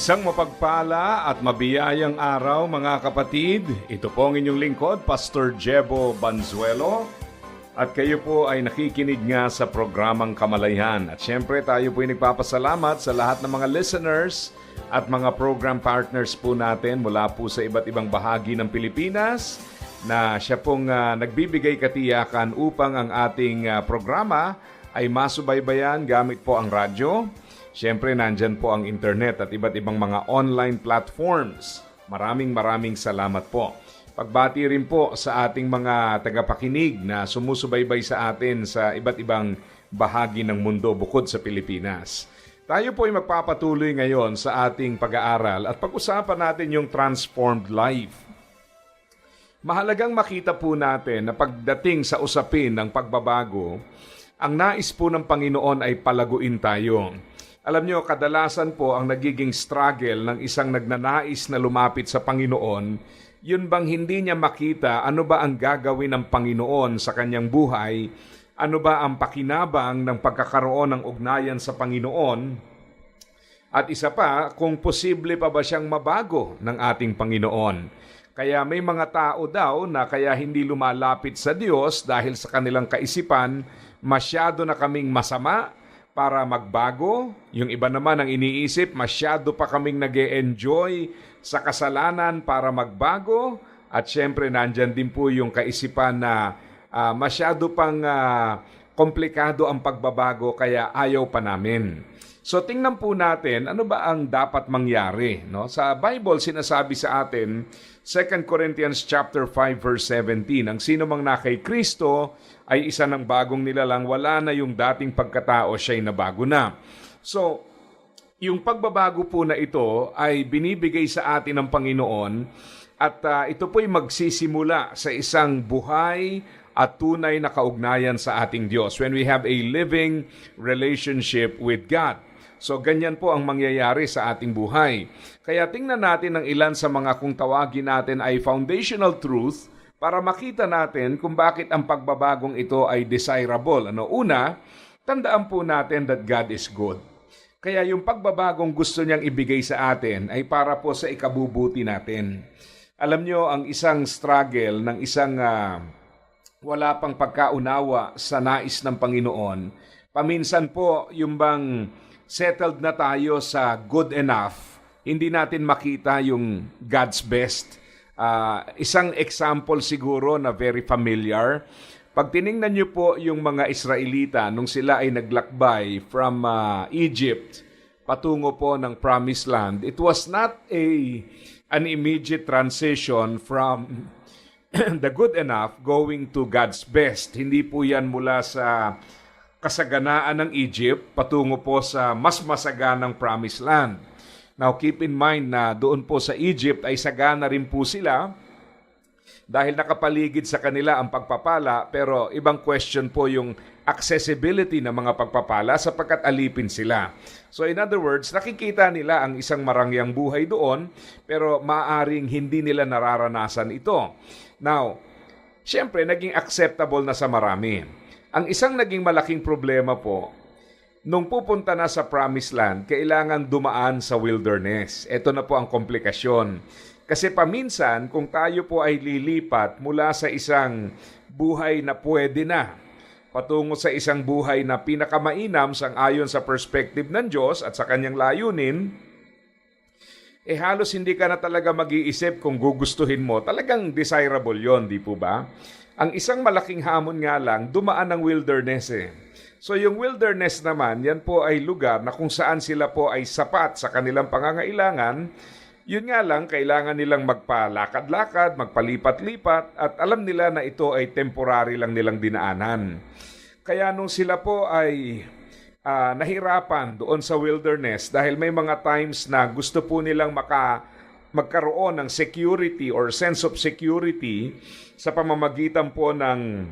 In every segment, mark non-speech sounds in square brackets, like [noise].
Isang mapagpala at mabiyayang araw mga kapatid. Ito po ang inyong lingkod, Pastor Jebo Banzuelo. At kayo po ay nakikinig nga sa programang Kamalayan. At syempre tayo po ay nagpapasalamat sa lahat ng mga listeners at mga program partners po natin mula po sa iba't ibang bahagi ng Pilipinas na siya pong ah, nagbibigay katiyakan upang ang ating ah, programa ay masubaybayan gamit po ang radyo, Siyempre, nandyan po ang internet at iba't ibang mga online platforms. Maraming maraming salamat po. Pagbati rin po sa ating mga tagapakinig na sumusubaybay sa atin sa iba't ibang bahagi ng mundo bukod sa Pilipinas. Tayo po ay magpapatuloy ngayon sa ating pag-aaral at pag-usapan natin yung transformed life. Mahalagang makita po natin na pagdating sa usapin ng pagbabago, ang nais po ng Panginoon ay palaguin tayo. Alam nyo, kadalasan po ang nagiging struggle ng isang nagnanais na lumapit sa Panginoon, yun bang hindi niya makita ano ba ang gagawin ng Panginoon sa kanyang buhay, ano ba ang pakinabang ng pagkakaroon ng ugnayan sa Panginoon, at isa pa, kung posible pa ba siyang mabago ng ating Panginoon. Kaya may mga tao daw na kaya hindi lumalapit sa Diyos dahil sa kanilang kaisipan, masyado na kaming masama para magbago. Yung iba naman ang iniisip, masyado pa kaming nag enjoy sa kasalanan para magbago. At syempre, nandyan din po yung kaisipan na ah, masyado pang ah, komplikado ang pagbabago kaya ayaw pa namin. So tingnan po natin ano ba ang dapat mangyari, no? Sa Bible sinasabi sa atin 2 Corinthians chapter 5 verse 17, ang sino mang na Kristo ay isa ng bagong nilalang, wala na yung dating pagkatao, siya'y nabago na. So, yung pagbabago po na ito ay binibigay sa atin ng Panginoon at ah, ito po'y magsisimula sa isang buhay at tunay na kaugnayan sa ating Diyos when we have a living relationship with God. So ganyan po ang mangyayari sa ating buhay. Kaya tingnan natin ang ilan sa mga kung tawagin natin ay foundational truth para makita natin kung bakit ang pagbabagong ito ay desirable. Ano? Una, tandaan po natin that God is good. Kaya yung pagbabagong gusto niyang ibigay sa atin ay para po sa ikabubuti natin. Alam nyo, ang isang struggle ng isang ah, wala pang pagkaunawa sa nais ng Panginoon, paminsan po yung bang settled na tayo sa good enough, hindi natin makita yung God's best. Ah, isang example siguro na very familiar, pag tiningnan niyo po yung mga Israelita nung sila ay naglakbay from ah, Egypt patungo po ng Promised Land, it was not a an immediate transition from [clears throat] the good enough going to God's best. Hindi po yan mula sa kasaganaan ng Egypt patungo po sa mas masaganang Promised Land. Now keep in mind na doon po sa Egypt ay sagana rin po sila dahil nakapaligid sa kanila ang pagpapala pero ibang question po yung accessibility ng mga pagpapala sapagkat alipin sila. So in other words, nakikita nila ang isang marangyang buhay doon pero maaring hindi nila nararanasan ito. Now, syempre naging acceptable na sa marami. Ang isang naging malaking problema po, nung pupunta na sa Promised Land, kailangan dumaan sa wilderness. Ito na po ang komplikasyon. Kasi paminsan, kung tayo po ay lilipat mula sa isang buhay na pwede na, patungo sa isang buhay na pinakamainam sang ayon sa perspective ng Diyos at sa kanyang layunin, eh halos hindi ka na talaga mag-iisip kung gugustuhin mo. Talagang desirable yon di po ba? Ang isang malaking hamon nga lang, dumaan ng wilderness eh. So yung wilderness naman, yan po ay lugar na kung saan sila po ay sapat sa kanilang pangangailangan, yun nga lang, kailangan nilang magpalakad-lakad, magpalipat-lipat, at alam nila na ito ay temporary lang nilang dinaanan. Kaya nung sila po ay ah, nahirapan doon sa wilderness dahil may mga times na gusto po nilang maka magkaroon ng security or sense of security sa pamamagitan po ng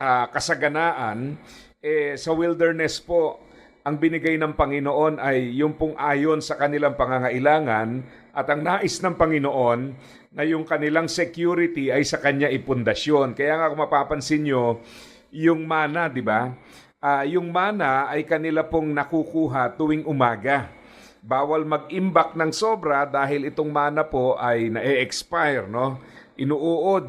ah, kasaganaan eh sa wilderness po ang binigay ng Panginoon ay yung pong ayon sa kanilang pangangailangan at ang nais ng Panginoon na yung kanilang security ay sa kanya ipundasyon. Kaya nga kung mapapansin nyo, yung mana, di ba? Ah, yung mana ay kanila pong nakukuha tuwing umaga. Bawal mag-imbak ng sobra dahil itong mana po ay na-expire, no? Inuuod.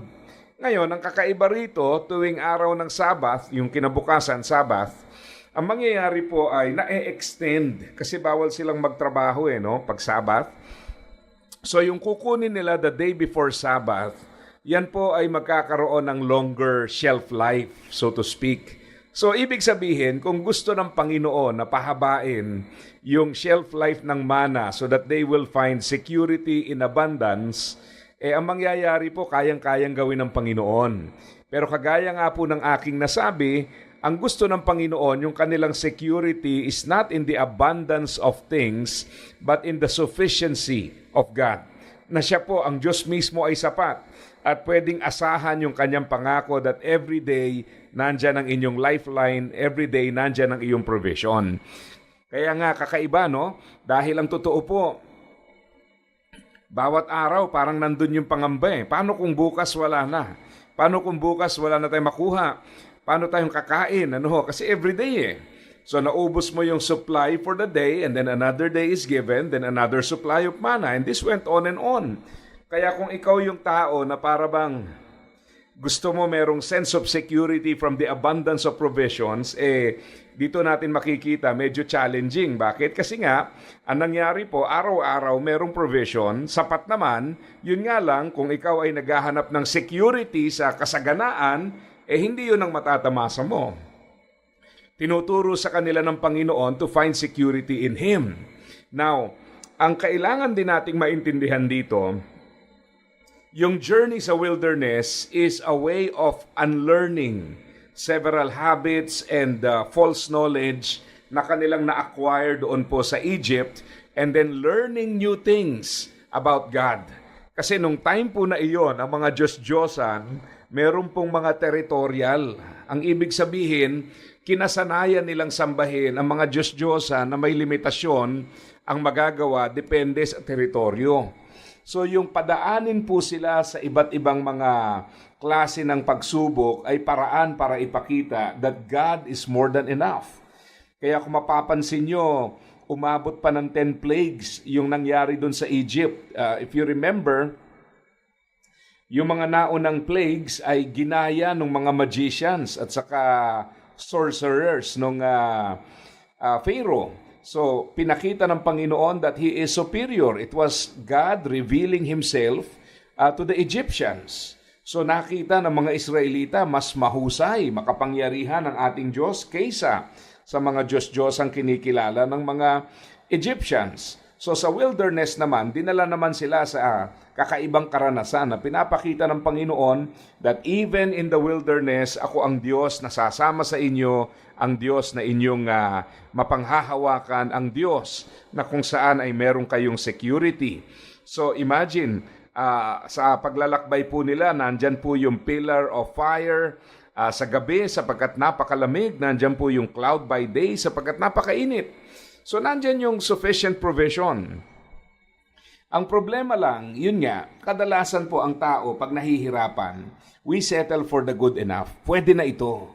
Ngayon, ang kakaiba rito, tuwing araw ng Sabbath, yung kinabukasan, Sabbath, ang mangyayari po ay na-extend kasi bawal silang magtrabaho eh, no? Pag Sabbath. So yung kukunin nila the day before Sabbath, yan po ay magkakaroon ng longer shelf life, so to speak. So ibig sabihin, kung gusto ng Panginoon na pahabain yung shelf life ng mana so that they will find security in abundance, eh ang mangyayari po kayang-kayang gawin ng Panginoon. Pero kagaya nga po ng aking nasabi, ang gusto ng Panginoon, yung kanilang security is not in the abundance of things, but in the sufficiency of God. Na siya po, ang Diyos mismo ay sapat at pwedeng asahan yung kanyang pangako that every day nandyan ang inyong lifeline, every day nandyan ang iyong provision. Kaya nga kakaiba no, dahil ang totoo po, bawat araw parang nandun yung pangamba eh. Paano kung bukas wala na? Paano kung bukas wala na tayong makuha? Paano tayong kakain? Ano ho? Kasi everyday eh. So naubos mo yung supply for the day and then another day is given, then another supply of manna. And this went on and on. Kaya kung ikaw yung tao na para bang gusto mo merong sense of security from the abundance of provisions, eh, dito natin makikita medyo challenging. Bakit? Kasi nga, ang nangyari po, araw-araw merong provision, sapat naman, yun nga lang, kung ikaw ay naghahanap ng security sa kasaganaan, eh hindi yun ang matatamasa mo. Tinuturo sa kanila ng Panginoon to find security in Him. Now, ang kailangan din nating maintindihan dito, yung journey sa wilderness is a way of unlearning several habits and uh, false knowledge na kanilang na-acquire doon po sa Egypt and then learning new things about God. Kasi nung time po na iyon, ang mga Diyos-Diyosan, meron pong mga territorial. Ang ibig sabihin, kinasanayan nilang sambahin ang mga Diyos-Diyosan na may limitasyon ang magagawa depende sa teritoryo. So yung padaanin po sila sa iba't ibang mga klase ng pagsubok ay paraan para ipakita that God is more than enough. Kaya kung mapapansin nyo, umabot pa ng 10 plagues yung nangyari doon sa Egypt. Uh, if you remember, yung mga naunang plagues ay ginaya ng mga magicians at saka sorcerers ng uh, uh, Pharaoh. So, pinakita ng Panginoon that He is superior. It was God revealing Himself uh, to the Egyptians. So, nakita ng mga Israelita, mas mahusay, makapangyarihan ang ating Diyos kaysa sa mga Diyos-Diyos ang kinikilala ng mga Egyptians. So, sa wilderness naman, dinala naman sila sa uh, kakaibang karanasan na pinapakita ng Panginoon that even in the wilderness, ako ang Diyos na sasama sa inyo, ang Diyos na inyong uh, mapanghahawakan, ang Diyos na kung saan ay meron kayong security. So imagine, uh, sa paglalakbay po nila, nandyan po yung pillar of fire, uh, sa gabi sapagkat napakalamig, nandyan po yung cloud by day sapagkat napakainit. So nandyan yung sufficient provision. Ang problema lang, yun nga, kadalasan po ang tao pag nahihirapan, we settle for the good enough. Pwede na ito.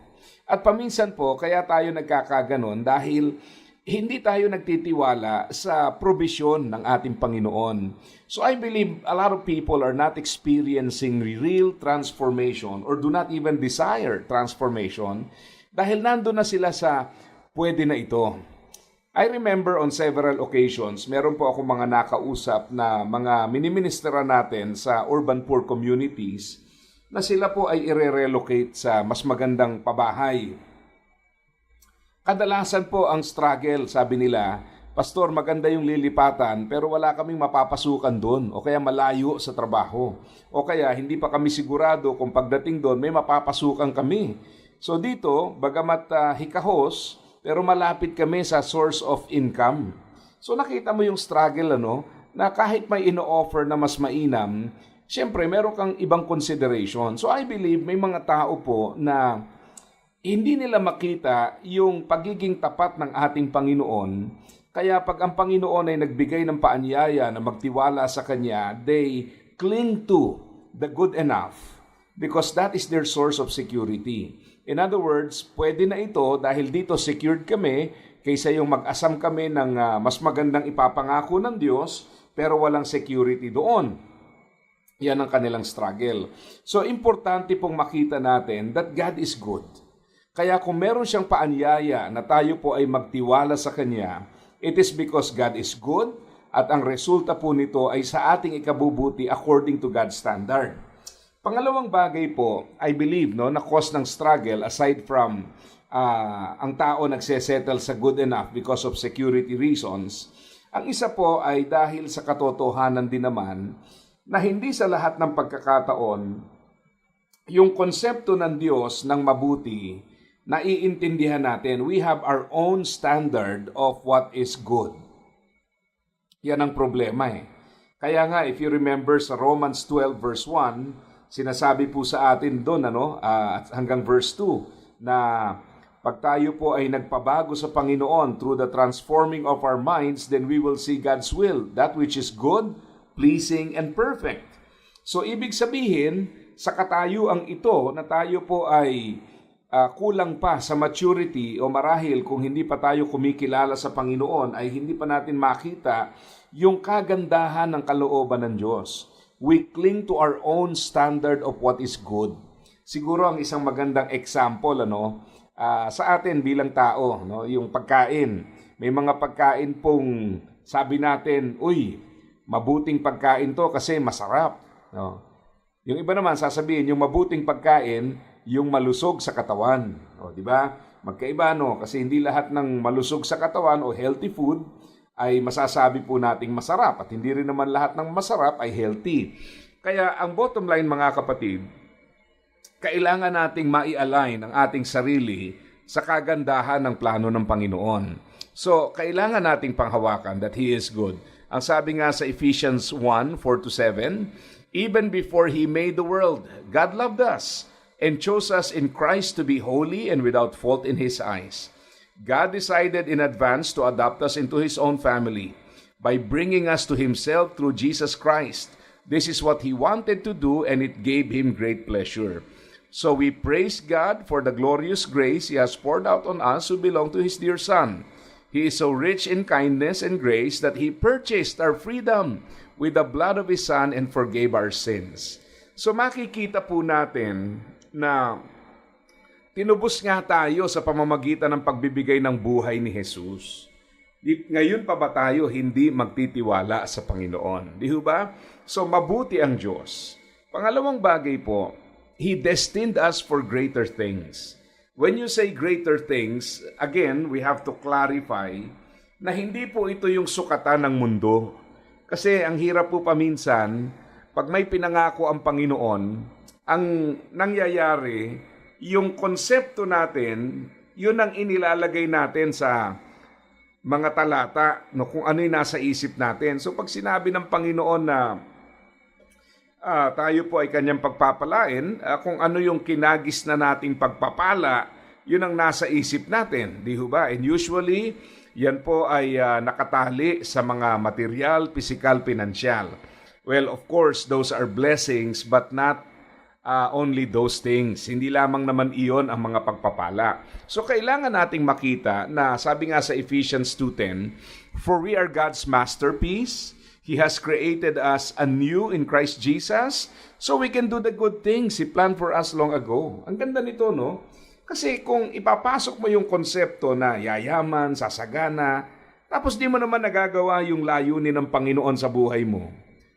At paminsan po, kaya tayo nagkakaganon dahil hindi tayo nagtitiwala sa provision ng ating Panginoon. So I believe a lot of people are not experiencing real transformation or do not even desire transformation dahil nando na sila sa pwede na ito. I remember on several occasions, meron po ako mga nakausap na mga miniministera natin sa urban poor communities na sila po ay ire-relocate sa mas magandang pabahay. Kadalasan po ang struggle, sabi nila, Pastor, maganda yung lilipatan pero wala kaming mapapasukan doon o kaya malayo sa trabaho. O kaya hindi pa kami sigurado kung pagdating doon may mapapasukan kami. So dito, bagamat uh, hikahos, pero malapit kami sa source of income. So nakita mo yung struggle ano, na kahit may ino-offer na mas mainam, syempre meron kang ibang consideration. So I believe may mga tao po na hindi nila makita yung pagiging tapat ng ating Panginoon. Kaya pag ang Panginoon ay nagbigay ng paanyaya na magtiwala sa Kanya, they cling to the good enough because that is their source of security. In other words, pwede na ito dahil dito secured kami kaysa yung mag-asam kami ng ah, mas magandang ipapangako ng Diyos pero walang security doon. Yan ang kanilang struggle. So, importante pong makita natin that God is good. Kaya kung meron siyang paanyaya na tayo po ay magtiwala sa Kanya, it is because God is good at ang resulta po nito ay sa ating ikabubuti according to God's standard. Pangalawang bagay po, I believe, no, na cause ng struggle aside from ah, ang tao nagsesettle sa good enough because of security reasons, ang isa po ay dahil sa katotohanan din naman na hindi sa lahat ng pagkakataon yung konsepto ng Diyos ng mabuti, naiintindihan natin. We have our own standard of what is good. Yan ang problema eh. Kaya nga, if you remember sa Romans 12 verse 1, sinasabi po sa atin doon, ano, ah, hanggang verse 2, na pag tayo po ay nagpabago sa Panginoon through the transforming of our minds, then we will see God's will, that which is good, pleasing, and perfect. So, ibig sabihin, sa katayuang ito na tayo po ay ah, kulang pa sa maturity o marahil kung hindi pa tayo kumikilala sa Panginoon ay hindi pa natin makita yung kagandahan ng kalooban ng Diyos. We cling to our own standard of what is good. Siguro ang isang magandang example ano ah, sa atin bilang tao no yung pagkain. May mga pagkain pong sabi natin, uy, mabuting pagkain to kasi masarap. No? Yung iba naman sasabihin, yung mabuting pagkain, yung malusog sa katawan. O, di ba? Magkaiba no, kasi hindi lahat ng malusog sa katawan o healthy food ay masasabi po nating masarap at hindi rin naman lahat ng masarap ay healthy. Kaya ang bottom line mga kapatid, kailangan nating mai-align ang ating sarili sa kagandahan ng plano ng Panginoon. So, kailangan nating panghawakan that He is good. Ang sabi nga sa Ephesians 1, 4-7, Even before He made the world, God loved us and chose us in Christ to be holy and without fault in His eyes. God decided in advance to adopt us into His own family by bringing us to Himself through Jesus Christ. This is what He wanted to do, and it gave Him great pleasure. So we praise God for the glorious grace He has poured out on us who belong to His dear Son. He is so rich in kindness and grace that He purchased our freedom with the blood of His Son and forgave our sins. So makikita po natin na tinubos nga tayo sa pamamagitan ng pagbibigay ng buhay ni Jesus. Ngayon pa ba tayo hindi magtitiwala sa Panginoon? Di ba? So mabuti ang Diyos. Pangalawang bagay po, He destined us for greater things. When you say greater things, again, we have to clarify na hindi po ito yung sukatan ng mundo. Kasi ang hirap po paminsan, pag may pinangako ang Panginoon, ang nangyayari, yung konsepto natin, yun ang inilalagay natin sa mga talata, no, kung ano yung nasa isip natin. So pag sinabi ng Panginoon na ah, tayo po ay kanyang pagpapalain, ah, kung ano yung kinagis na nating pagpapala, yun ang nasa isip natin, di ba? And usually, yan po ay ah, nakatali sa mga material, physical, pinansyal. Well, of course, those are blessings but not ah, only those things. Hindi lamang naman iyon ang mga pagpapala. So kailangan nating makita na sabi nga sa Ephesians 2.10, For we are God's masterpiece. He has created us anew in Christ Jesus so we can do the good things He planned for us long ago. Ang ganda nito, no? Kasi kung ipapasok mo yung konsepto na yayaman, sasagana, tapos di mo naman nagagawa yung layunin ng Panginoon sa buhay mo,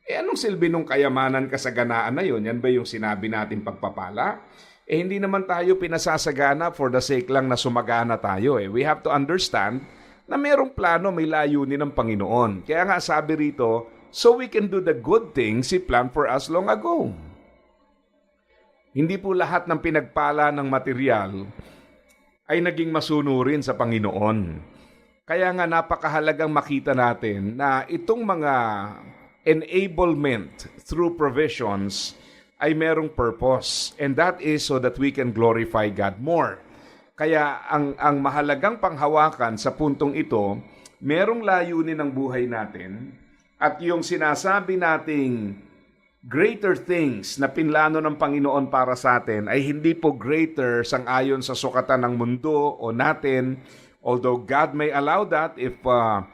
eh anong silbi nung kayamanan kasaganaan na yun? Yan ba yung sinabi natin pagpapala? Eh hindi naman tayo pinasasagana for the sake lang na sumagana tayo eh. We have to understand na merong plano, may layunin ng Panginoon. Kaya nga sabi rito, so we can do the good things He planned for us long ago. Hindi po lahat ng pinagpala ng material ay naging masunurin sa Panginoon. Kaya nga napakahalagang makita natin na itong mga enablement through provisions ay merong purpose and that is so that we can glorify God more. Kaya ang ang mahalagang panghawakan sa puntong ito, merong layunin ng buhay natin at yung sinasabi nating greater things na pinlano ng Panginoon para sa atin ay hindi po greater sang-ayon sa sukatan ng mundo o natin although God may allow that if uh,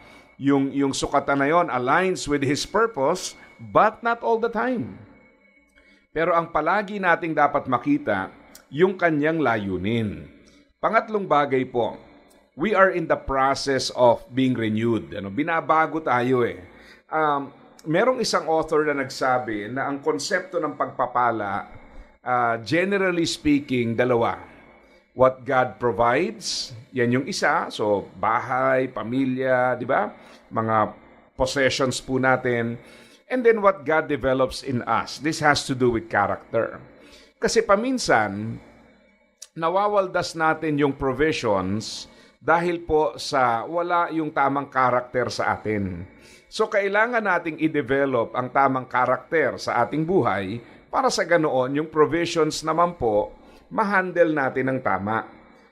yung yung sukatan na yon aligns with his purpose but not all the time. Pero ang palagi nating dapat makita yung kanyang layunin. Pangatlong bagay po, we are in the process of being renewed. Ano, binabago tayo eh. Um, merong isang author na nagsabi na ang konsepto ng pagpapala, uh, generally speaking, dalawa. What God provides, yan yung isa. So, bahay, pamilya, di ba? Mga possessions po natin. And then what God develops in us. This has to do with character. Kasi paminsan, nawawaldas natin yung provisions dahil po sa wala yung tamang karakter sa atin. So kailangan nating i-develop ang tamang karakter sa ating buhay para sa ganoon yung provisions naman po ma-handle natin ng tama.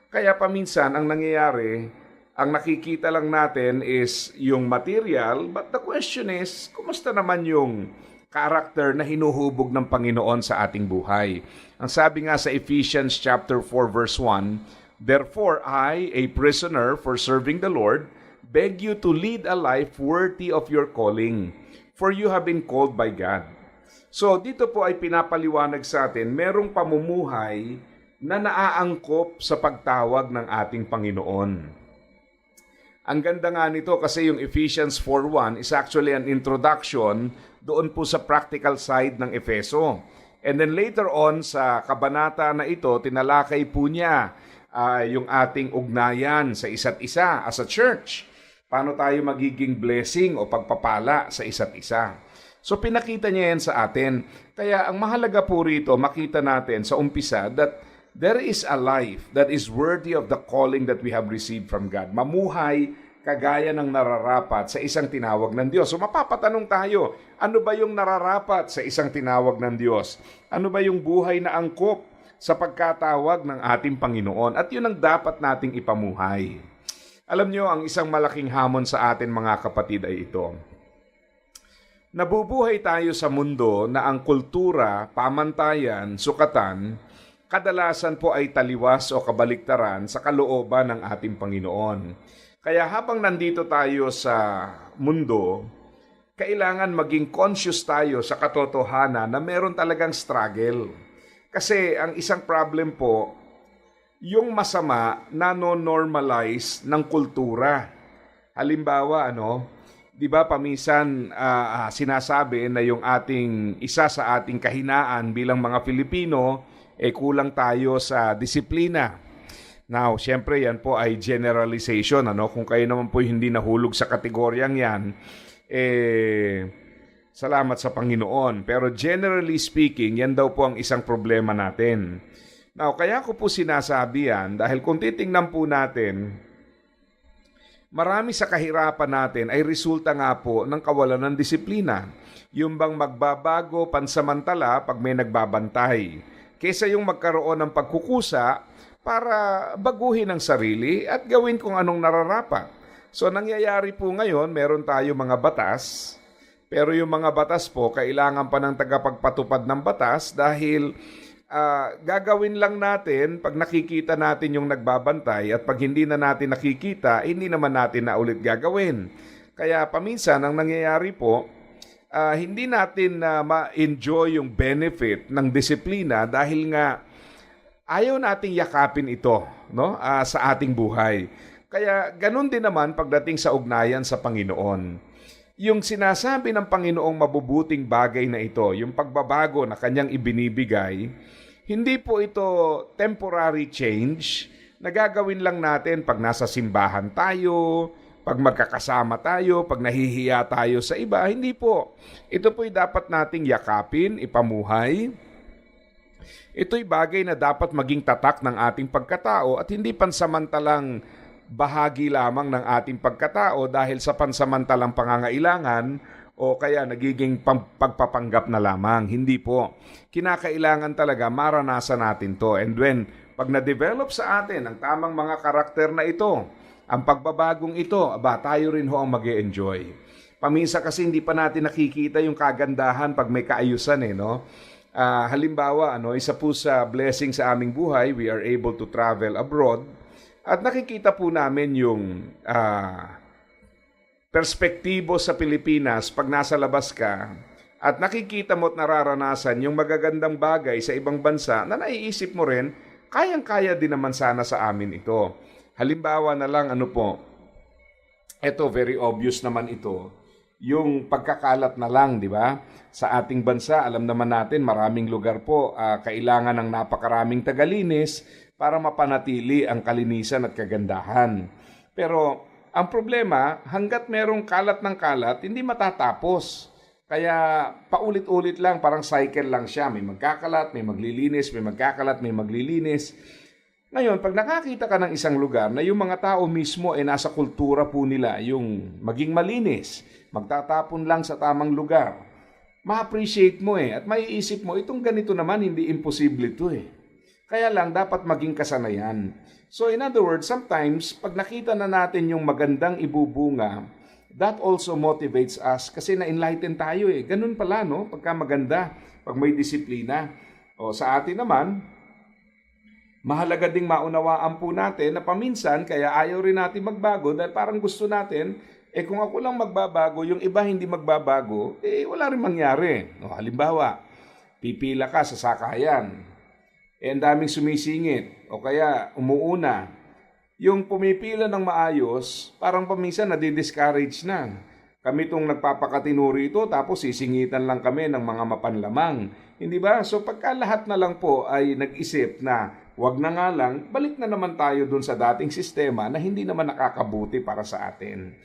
Kaya paminsan ang nangyayari, ang nakikita lang natin is yung material, but the question is, kumusta naman yung character na hinuhubog ng Panginoon sa ating buhay? Ang sabi nga sa Ephesians chapter 4 verse 1, Therefore I, a prisoner for serving the Lord, beg you to lead a life worthy of your calling, for you have been called by God. So dito po ay pinapaliwanag sa atin, merong pamumuhay na naaangkop sa pagtawag ng ating Panginoon. Ang ganda nga nito kasi yung Ephesians 4.1 is actually an introduction doon po sa practical side ng Efeso. And then later on sa kabanata na ito, tinalakay po niya uh, yung ating ugnayan sa isa't isa as a church. Paano tayo magiging blessing o pagpapala sa isa't isa. So pinakita niya yan sa atin. Kaya ang mahalaga po rito, makita natin sa umpisa that there is a life that is worthy of the calling that we have received from God. Mamuhay kagaya ng nararapat sa isang tinawag ng Diyos. So mapapatanong tayo, ano ba yung nararapat sa isang tinawag ng Diyos? Ano ba yung buhay na angkop sa pagkatawag ng ating Panginoon? At yun ang dapat nating ipamuhay. Alam nyo, ang isang malaking hamon sa atin mga kapatid ay ito. Nabubuhay tayo sa mundo na ang kultura, pamantayan, sukatan, kadalasan po ay taliwas o kabaliktaran sa kalooban ng ating Panginoon. Kaya habang nandito tayo sa mundo, kailangan maging conscious tayo sa katotohanan na meron talagang struggle. Kasi ang isang problem po, yung masama nano-normalize ng kultura. Halimbawa, ano, 'di ba paminsan uh, sinasabi na yung ating isa sa ating kahinaan bilang mga Pilipino eh kulang tayo sa disiplina. Now, syempre yan po ay generalization ano kung kayo naman po hindi nahulog sa kategoryang yan eh salamat sa Panginoon. Pero generally speaking, yan daw po ang isang problema natin. Now, kaya ko po sinasabi yan dahil kung titingnan po natin, marami sa kahirapan natin ay resulta nga po ng kawalan ng disiplina. Yung bang magbabago pansamantala pag may nagbabantay. Kesa yung magkaroon ng pagkukusa para baguhin ang sarili at gawin kung anong nararapat. So nangyayari po ngayon, meron tayo mga batas, pero yung mga batas po, kailangan pa ng tagapagpatupad ng batas dahil uh, gagawin lang natin pag nakikita natin yung nagbabantay at pag hindi na natin nakikita, hindi naman natin na ulit gagawin. Kaya paminsan ang nangyayari po, uh, hindi natin na uh, ma-enjoy yung benefit ng disiplina dahil nga ayaw nating yakapin ito no, uh, sa ating buhay. Kaya ganun din naman pagdating sa ugnayan sa Panginoon yung sinasabi ng Panginoong mabubuting bagay na ito, yung pagbabago na kanyang ibinibigay, hindi po ito temporary change na gagawin lang natin pag nasa simbahan tayo, pag magkakasama tayo, pag nahihiya tayo sa iba. Hindi po. Ito po'y dapat nating yakapin, ipamuhay. Ito'y bagay na dapat maging tatak ng ating pagkatao at hindi pansamantalang bahagi lamang ng ating pagkatao dahil sa pansamantalang pangangailangan o kaya nagiging pagpapanggap na lamang. Hindi po. Kinakailangan talaga maranasan natin to. And when pag na-develop sa atin ang tamang mga karakter na ito, ang pagbabagong ito, aba, tayo rin ho ang mag enjoy Paminsa kasi hindi pa natin nakikita yung kagandahan pag may kaayusan eh, no? Ah, halimbawa, ano, isa po sa blessing sa aming buhay, we are able to travel abroad at nakikita po namin yung ah, perspektibo sa Pilipinas pag nasa labas ka at nakikita mo at nararanasan yung magagandang bagay sa ibang bansa na naiisip mo rin, kayang-kaya din naman sana sa amin ito. Halimbawa na lang ano po, ito very obvious naman ito, yung pagkakalat na lang, di ba? Sa ating bansa, alam naman natin, maraming lugar po ah, kailangan ng napakaraming tagalinis para mapanatili ang kalinisan at kagandahan. Pero ang problema, hanggat merong kalat ng kalat, hindi matatapos. Kaya paulit-ulit lang, parang cycle lang siya. May magkakalat, may maglilinis, may magkakalat, may maglilinis. Ngayon, pag nakakita ka ng isang lugar na yung mga tao mismo ay nasa kultura po nila, yung maging malinis, magtatapon lang sa tamang lugar, ma-appreciate mo eh. At maiisip mo, itong ganito naman, hindi imposible to eh. Kaya lang, dapat maging kasanayan. So in other words, sometimes, pag nakita na natin yung magandang ibubunga, that also motivates us kasi na-enlighten tayo eh. Ganun pala, no? Pagka maganda, pag may disiplina. O sa atin naman, mahalaga ding maunawaan po natin na paminsan kaya ayaw rin natin magbago dahil parang gusto natin, eh kung ako lang magbabago, yung iba hindi magbabago, eh wala rin mangyari. No, halimbawa, pipila ka sa sakayan, eh ang daming sumisingit o kaya umuuna. Yung pumipila ng maayos, parang paminsan nadi-discourage na. Kami itong nagpapakatinuri ito tapos sisingitan lang kami ng mga mapanlamang. Hindi ba? So pagka lahat na lang po ay nag-isip na wag na nga lang, balik na naman tayo dun sa dating sistema na hindi naman nakakabuti para sa atin.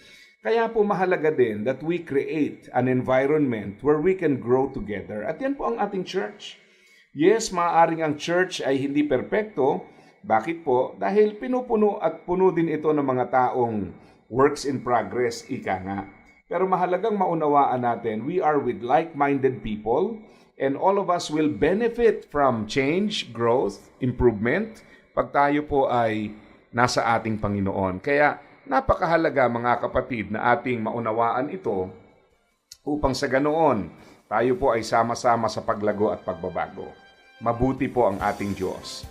Kaya po mahalaga din that we create an environment where we can grow together. At yan po ang ating church. Yes, maaaring ang church ay hindi perpekto. Bakit po? Dahil pinupuno at puno din ito ng mga taong works in progress, ika nga. Pero mahalagang maunawaan natin, we are with like-minded people and all of us will benefit from change, growth, improvement pag tayo po ay nasa ating Panginoon. Kaya napakahalaga mga kapatid na ating maunawaan ito upang sa ganoon tayo po ay sama-sama sa paglago at pagbabago. Mabuti po ang ating Diyos.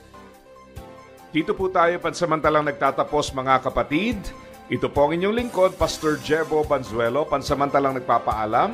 Dito po tayo pansamantalang nagtatapos mga kapatid. Ito po ang inyong lingkod, Pastor Jebo Banzuelo, pansamantalang nagpapaalam